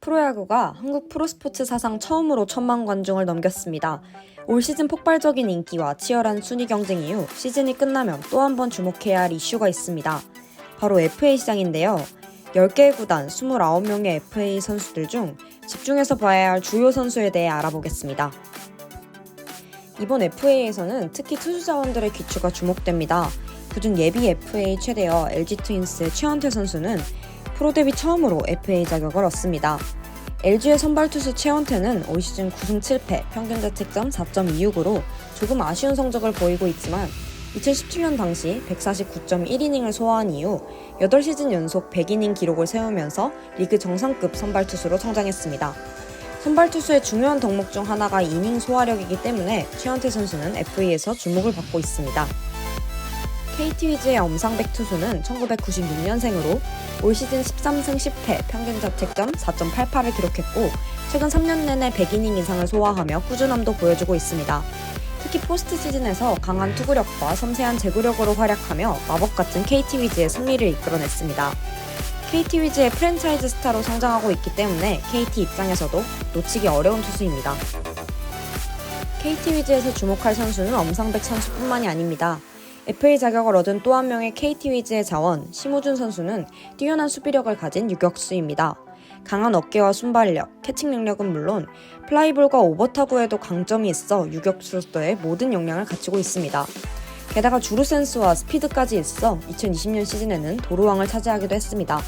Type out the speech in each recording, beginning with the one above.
프로야구가 한국 프로스포츠 사상 처음으로 천만 관중을 넘겼습니다. 올 시즌 폭발적인 인기와 치열한 순위 경쟁 이후 시즌이 끝나면 또 한 번 주목해야 할 이슈가 있습니다. 바로 FA 시장인데요. 10개의 구단 29명의 FA 선수들 중 집중해서 봐야 할 주요 선수에 대해 알아보겠습니다. 이번 FA에서는 특히 투수 자원들의 귀추가 주목됩니다. 그중 예비 FA 최대어 LG 트윈스의 최원태 선수는 프로 데뷔 처음으로 FA 자격을 얻습니다. LG의 선발 투수 최원태는 올 시즌 9승 7패, 평균 자책점 4.26으로 조금 아쉬운 성적을 보이고 있지만 2017년 당시 149.1이닝을 소화한 이후 8시즌 연속 100이닝 기록을 세우면서 리그 정상급 선발 투수로 성장했습니다. 선발 투수의 중요한 덕목 중 하나가 이닝 소화력이기 때문에 최원태 선수는 FA에서 주목을 받고 있습니다. KT 위즈의 엄상백 투수는 1996년생으로 올 시즌 13승 10패, 평균 자책점 4.88을 기록했고 최근 3년 내내 100이닝 이상을 소화하며 꾸준함도 보여주고 있습니다. 특히 포스트 시즌에서 강한 투구력과 섬세한 제구력으로 활약하며 마법 같은 KT 위즈의 승리를 이끌어냈습니다. KT 위즈의 프랜차이즈 스타로 성장하고 있기 때문에 KT 입장에서도 놓치기 어려운 투수입니다. KT 위즈에서 주목할 선수는 엄상백 선수뿐만이 아닙니다. FA 자격을 얻은 또 한 명의 KT 위즈의 자원, 심우준 선수는 뛰어난 수비력을 가진 유격수입니다. 강한 어깨와 순발력, 캐칭 능력은 물론 플라이볼과 오버타구에도 강점이 있어 유격수로서의 모든 역량을 갖추고 있습니다. 게다가 주루 센스와 스피드까지 있어 2020년 시즌에는 도루왕을 차지하기도 했습니다.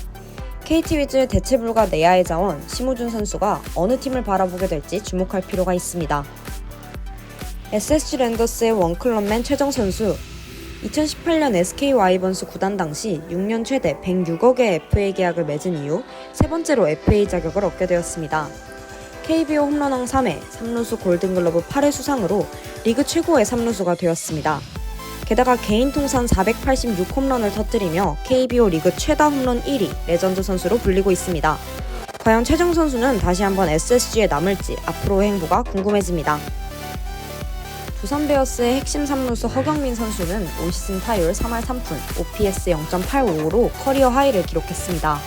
KT 위즈의 대체 불가 내야의 자원, 심우준 선수가 어느 팀을 바라보게 될지 주목할 필요가 있습니다. SSG 랜더스의 원클럽맨 최정 선수, 2018년 SK 와이번스 구단 당시 6년 최대 106억의 FA 계약을 맺은 이후 세 번째로 FA 자격을 얻게 되었습니다. KBO 홈런왕 3회, 3루수 골든글러브 8회 수상으로 리그 최고의 3루수가 되었습니다. 게다가 개인 통산 486 홈런을 터뜨리며 KBO 리그 최다 홈런 1위 레전드 선수로 불리고 있습니다. 과연 최정 선수는 다시 한번 SSG에 남을지 앞으로의 행보가 궁금해집니다. 두산 베어스의 핵심 3루수 허경민 선수는 올 시즌 타율 3할 3푼, OPS 0.85로 커리어 하이를 기록했습니다.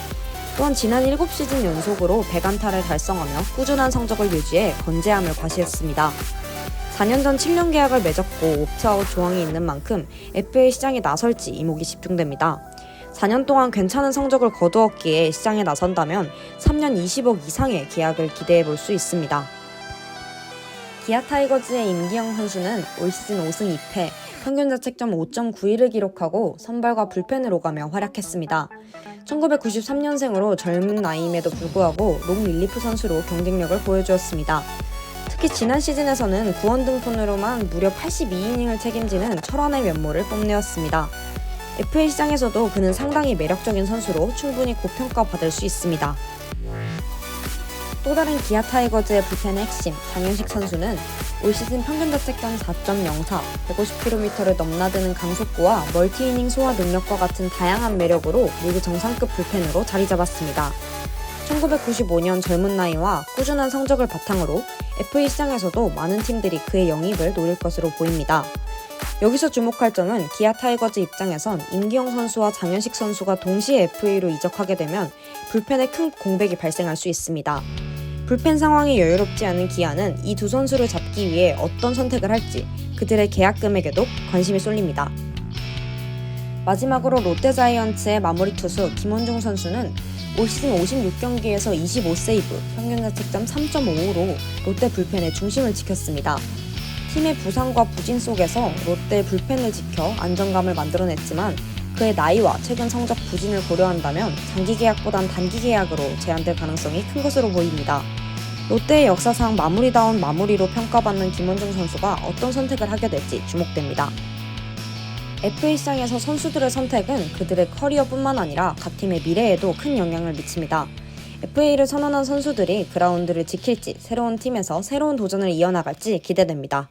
또한 지난 7시즌 연속으로 100안타를 달성하며 꾸준한 성적을 유지해 건재함을 과시했습니다. 4년 전 7년 계약을 맺었고 옵트아웃 조항이 있는 만큼 FA 시장에 나설지 이목이 집중됩니다. 4년 동안 괜찮은 성적을 거두었기에 시장에 나선다면 3년 20억 이상의 계약을 기대해 볼 수 있습니다. 기아 타이거즈의 임기영 선수는 올 시즌 5승 2패, 평균 자책점 5.91을 기록하고 선발과 불펜을 오가며 활약했습니다. 1993년생으로 젊은 나이임에도 불구하고 롱 릴리프 선수로 경쟁력을 보여주었습니다. 특히 지난 시즌에서는 구원 등폰으로만 무려 82이닝을 책임지는 철원의 면모를 뽐내었습니다. FA 시장에서도 그는 상당히 매력적인 선수로 충분히 고평가받을 수 있습니다. 또 다른 기아 타이거즈의 불펜의 핵심 장윤식 선수는 올 시즌 평균 자책점 4.04, 150km를 넘나드는 강속구와 멀티이닝 소화 능력과 같은 다양한 매력으로 리그 정상급 불펜으로 자리 잡았습니다. 1995년 젊은 나이와 꾸준한 성적을 바탕으로 FA 시장에서도 많은 팀들이 그의 영입을 노릴 것으로 보입니다. 여기서 주목할 점은 기아 타이거즈 입장에선 임기영 선수와 장현식 선수가 동시에 FA로 이적하게 되면 불펜에 큰 공백이 발생할 수 있습니다. 불펜 상황이 여유롭지 않은 기아는 이 두 선수를 잡기 위해 어떤 선택을 할지 그들의 계약 금액에도 관심이 쏠립니다. 마지막으로 롯데자이언츠의 마무리 투수 김원중 선수는 올 시즌 56경기에서 25세이브, 평균 자책점 3.55로 롯데 불펜의 중심을 지켰습니다. 팀의 부상과 부진 속에서 롯데 불펜을 지켜 안정감을 만들어냈지만 그의 나이와 최근 성적 부진을 고려한다면 장기 계약보단 단기 계약으로 제한될 가능성이 큰 것으로 보입니다. 롯데의 역사상 마무리다운 마무리로 평가받는 김원중 선수가 어떤 선택을 하게 될지 주목됩니다. FA 시장에서 선수들의 선택은 그들의 커리어뿐만 아니라 각 팀의 미래에도 큰 영향을 미칩니다. FA를 선언한 선수들이 그라운드를 지킬지 새로운 팀에서 새로운 도전을 이어나갈지 기대됩니다.